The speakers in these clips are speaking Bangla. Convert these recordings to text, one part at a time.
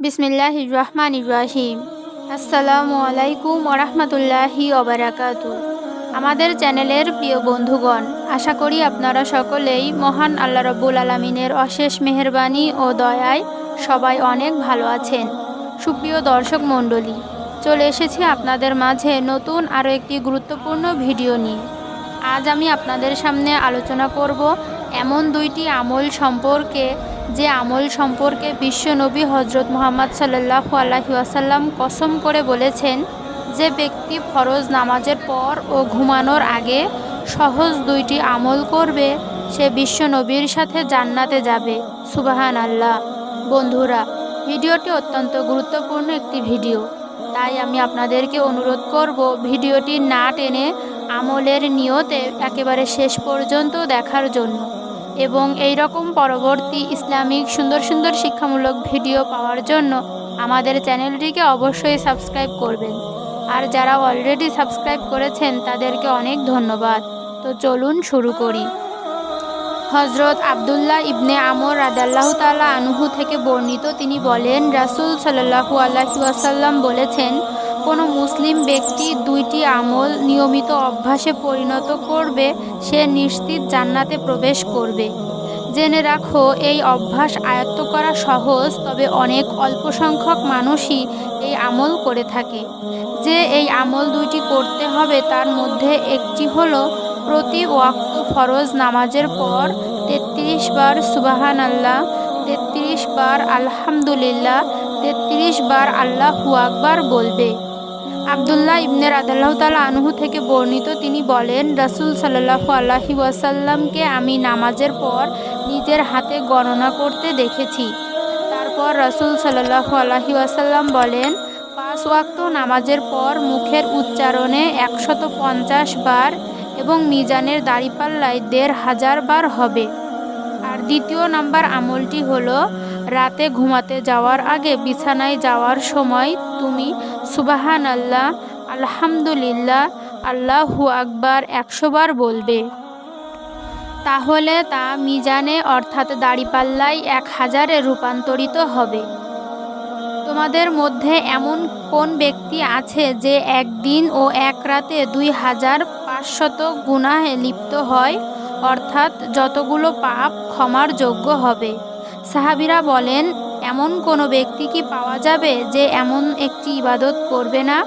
বিসমিল্লাহ রহমান ইব্রাহিম আসসালামু আলাইকুম ওরহমতুল্লাহি ওবরাকাত আমাদের চ্যানেলের প্রিয় বন্ধুগণ, আশা করি আপনারা সকলেই মহান আল্লাহ রব্বুল আলমিনের অশেষ মেহরবানি ও দয়ায় সবাই অনেক ভালো আছেন। সুপ্রিয় দর্শক মণ্ডলী, চলে এসেছি আপনাদের মাঝে নতুন আরও একটি গুরুত্বপূর্ণ ভিডিও নিয়ে। আজ আমি আপনাদের সামনে আলোচনা করব এমন দুইটি আমল সম্পর্কে যে আমল সম্পর্কে বিশ্বনবী হজরত মোহাম্মদ সাল্লাহু আল্লাহি আসাল্লাম কসম করে বলেছেন, যে ব্যক্তি ফরজ নামাজের পর ও ঘুমানোর আগে সহজ দুইটি আমল করবে, সে বিশ্বনবীর সাথে জান্নাতে যাবে। সুবাহান আল্লাহ বন্ধুরা, ভিডিওটি অত্যন্ত গুরুত্বপূর্ণ একটি ভিডিও। তাই আমি আপনাদেরকে অনুরোধ করব, ভিডিওটি না টেনে আমলের নিয়তে একেবারে শেষ পর্যন্ত দেখার জন্য। এবং এই রকম পরবর্তী ইসলামিক সুন্দর সুন্দর শিক্ষামূলক ভিডিও পাওয়ার জন্য আমাদের চ্যানেলটিকে অবশ্যই সাবস্ক্রাইব করবেন। আর যারা অলরেডি সাবস্ক্রাইব করেছেন, তাদেরকে অনেক ধন্যবাদ। তো চলুন শুরু করি। হজরত আবদুল্লাহ ইবনে আমর রাদাল্লাহ তালা আনুহু থেকে বর্ণিত তিনি বলেন, রাসুল সাল্লাহু আল্লাহি আসাল্লাম বলেছেন কোনো মুসলিম ব্যক্তি দুইটি আমল নিয়মিত অভ্যাসে পরিণত করবে, সে নিশ্চিত জান্নাতে প্রবেশ করবে। জেনে রাখো, এই অভ্যাস আয়ত্ত করা সহজ, তবে অনেক অল্প সংখ্যক মানুষই এই আমল করে থাকে। যে এই আমল দুইটি করতে হবে, তার মধ্যে একটি হলো প্রতি ওয়াক্ত ফরজ নামাজের পর তেত্রিশ বার সুবাহান আল্লাহ তেত্রিশ বার আলহামদুলিল্লাহ, তেত্রিশ বার আল্লাহু আকবার বলবে। আবদুল্লাহ ইবনের আদাল্লাহ তালা আনহু থেকে বর্ণিত তিনি বলেন, রাসুল সাল্লাহু আল্লাহি ওয়াসাল্লামকে আমি নামাজের পর নিজের হাতে গণনা করতে দেখেছি। তারপর রাসুল সাল্লাহু আল্লাহি ওয়াসাল্লাম বলেন, পাঁচ ওয়াক্ত নামাজের পর মুখের উচ্চারণে একশত পঞ্চাশ বার এবং মিজানের দাড়িপাল্লায় দেড় হাজার বার হবে। আর দ্বিতীয় নাম্বার আমলটি হলো রাতে ঘুমাতে যাওয়ার আগে বিছানায় যাওয়ার সময় তুমি সুবাহান আল্লাহ আলহামদুলিল্লাহ, আল্লাহু আকবার একশোবার বলবে। তাহলে তা মিজানে অর্থাৎ দাড়িপাল্লায় এক হাজারে রূপান্তরিত হবে। তোমাদের মধ্যে এমন কোন ব্যক্তি আছে যে একদিন ও এক রাতে দুই হাজার পাঁচশত গুনাহে লিপ্ত হয়? অর্থাৎ যতগুলো পাপ ক্ষমার যোগ্য হবে। সাহাবিরা বলেন, এমন কোনো ব্যক্তি কি পাওয়া যাবে যে এমন একটি ইবাদত করবে না?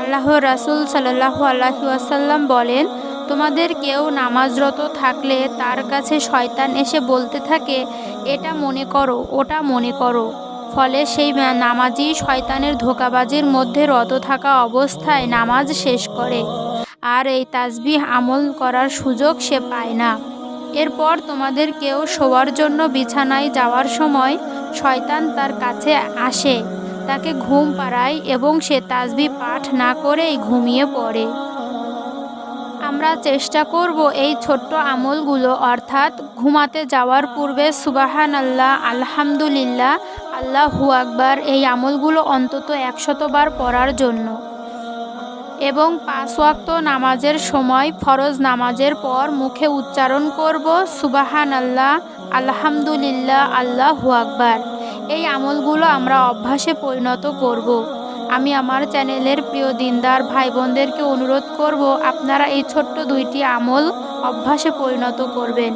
আল্লাহ রাসুল সাল্লাহু আল্লাহি আসাল্লাম বলেন, তোমাদের কেউ নামাজরত থাকলে তার কাছে শয়তান এসে বলতে থাকে, এটা মনে করো, ওটা মনে করো। ফলে সেই নামাজি শয়তানের ধোকাবাজির মধ্যে রত থাকা অবস্থায় নামাজ শেষ করে। আর এই তাজবিহ আমল করার সুযোগ সে পায় না। এরপর তোমাদের কেউ শোয়ার জন্য বিছানায় যাওয়ার সময় শয়তান তার কাছে আসে। তাকে ঘুম পাড়ায় এবং সে তাজবি পাঠ না করেই ঘুমিয়ে পড়ে। আমরা চেষ্টা করব এই ছোট্ট আমলগুলো, অর্থাৎ ঘুমাতে যাওয়ার পূর্বে সুবাহান আল্লাহ আলহামদুলিল্লাহ, আল্লাহু আকবার, এই আমলগুলো অন্তত একশতবার পড়ার জন্য। এবং পাঁচ ওয়াক্ত নামাজের সময় ফরজ নামাজের পর মুখে উচ্চারণ করব সুবাহান আল্লাহ আলহামদুলিল্লাহ, আল্লাহু আকবার। এই আমলগুলো আমরা অভ্যাসে পরিণত করব। আমি আমার চ্যানেলের প্রিয় দিনদার ভাই বোনদেরকে অনুরোধ করব, আপনারা এই ছোট্ট দুইটি আমল অভ্যাসে পরিণত করবেন।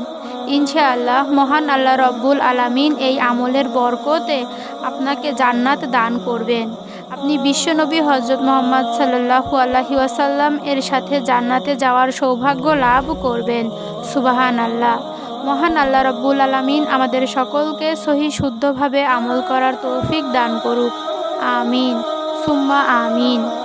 ইনশাআল্লাহ মহান আল্লাহ রব্বুল আলামিন এই আমলের বরকতে আপনাকে জান্নাত দান করবেন। আপনি বিশ্বনবী হজরত মোহাম্মদ সাল্লাহু আল্লাহি ওয়াসাল্লাম এর সাথে জান্নাতে যাওয়ার সৌভাগ্য লাভ করবেন। সুবাহান আল্লাহ মহান আল্লাহ রব্বুল আলমিন আমাদের সকলকে সহি শুদ্ধভাবে আমল করার তৌফিক দান করুক। আমিন। সুম্মা আমিন।